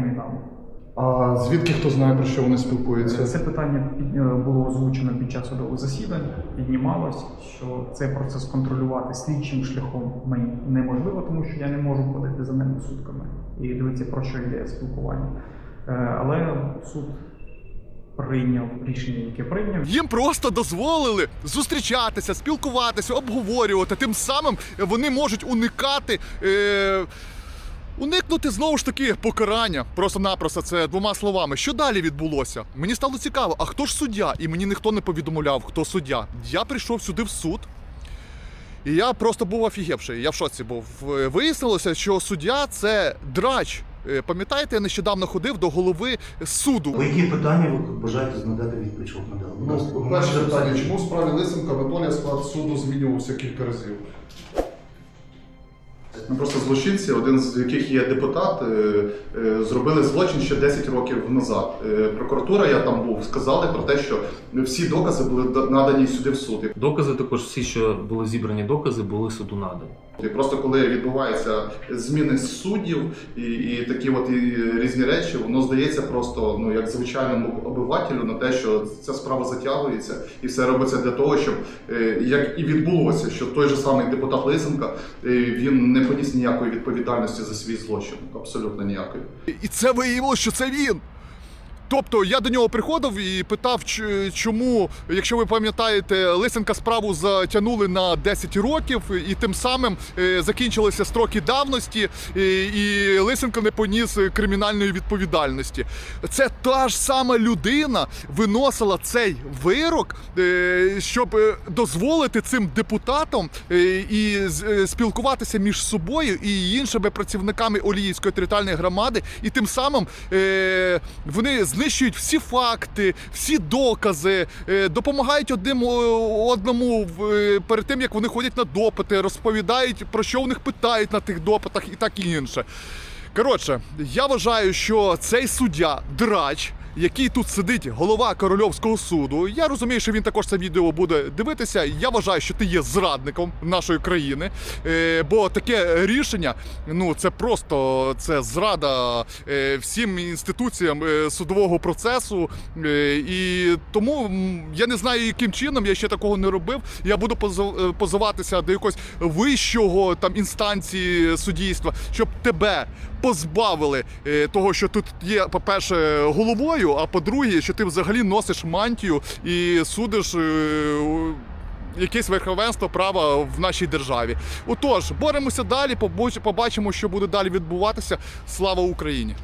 криміналу. А звідки хто знає про що вони спілкуються? Це питання під- е, було озвучено під час судових засідань, піднімалось, що цей процес контролювати слідчим шляхом мені неможливо, тому що я не можу ходити за ними сутками і дивитися, про що йде спілкування. Е, Але суд прийняв рішення, яке прийняв. Їм просто дозволили зустрічатися, спілкуватися, обговорювати. Тим самим вони можуть уникати. Е- Уникнути знову ж таки покарання, просто-напросто це двома словами. Що далі відбулося? Мені стало цікаво, а хто ж суддя? І мені ніхто не повідомляв, хто суддя. Я прийшов сюди в суд, і я просто був офігівший. Я в шоці був. Е, Вияснилося, що суддя це драч. Е, Пам'ятаєте, я нещодавно ходив до голови суду. Ви які питання ви бажаєте надати відповідь, щоб надали? Ну, перше питання, чому в справі Лисенка Анатолія склад суду змінювався кілька разів? Ну, просто злочинці, один з яких є депутат, е, е, зробили злочин ще 10 років назад. Е, Прокуратура, я там був, сказали про те, що всі докази були да- надані сюди в суд. Докази також всі, що були зібрані докази, були суду надані. І просто коли відбуваються зміни суддів і, і такі от і різні речі, воно здається просто ну як звичайному обивателю на те, що ця справа затягується, і все робиться для того, щоб е, як і відбулося, що той же самий депутат Лисенка е, він не поніс ніякої відповідальності за свій злочин, абсолютно ніякої. І це виявилося, що це він. Тобто я до нього приходив і питав, чому, якщо ви пам'ятаєте, Лисенка справу затягнули на 10 років, і тим самим е, закінчилися строки давності, і, Лисенко не поніс кримінальної відповідальності. Це та ж сама людина виносила цей вирок, е, щоб е, дозволити цим депутатам і спілкуватися між собою і іншими працівниками Оліївської територіальної громади, і тим самим вони знищують всі факти, всі докази, е, допомагають одним одному в- е, перед тим, як вони ходять на допити, розповідають про що у них питають на тих допитах і так і інше. Коротше, я вважаю, що цей суддя драч. Який тут сидить голова корольовського суду. Я розумію, що він також це відео буде дивитися. Я вважаю, що ти є зрадником нашої країни, е, бо таке рішення, ну це просто це зрада е, всім інституціям е, судового процесу. І тому я не знаю, яким чином я ще такого не робив. Я буду позиватися до якогось вищого там інстанції суддівства, щоб тебе позбавили того, що тут є, по-перше, головою, а по-друге, що ти взагалі носиш мантію і судиш. е, Якесь верховенство права в нашій державі. Отож, боремося далі, побачимо, що буде далі відбуватися. Слава Україні!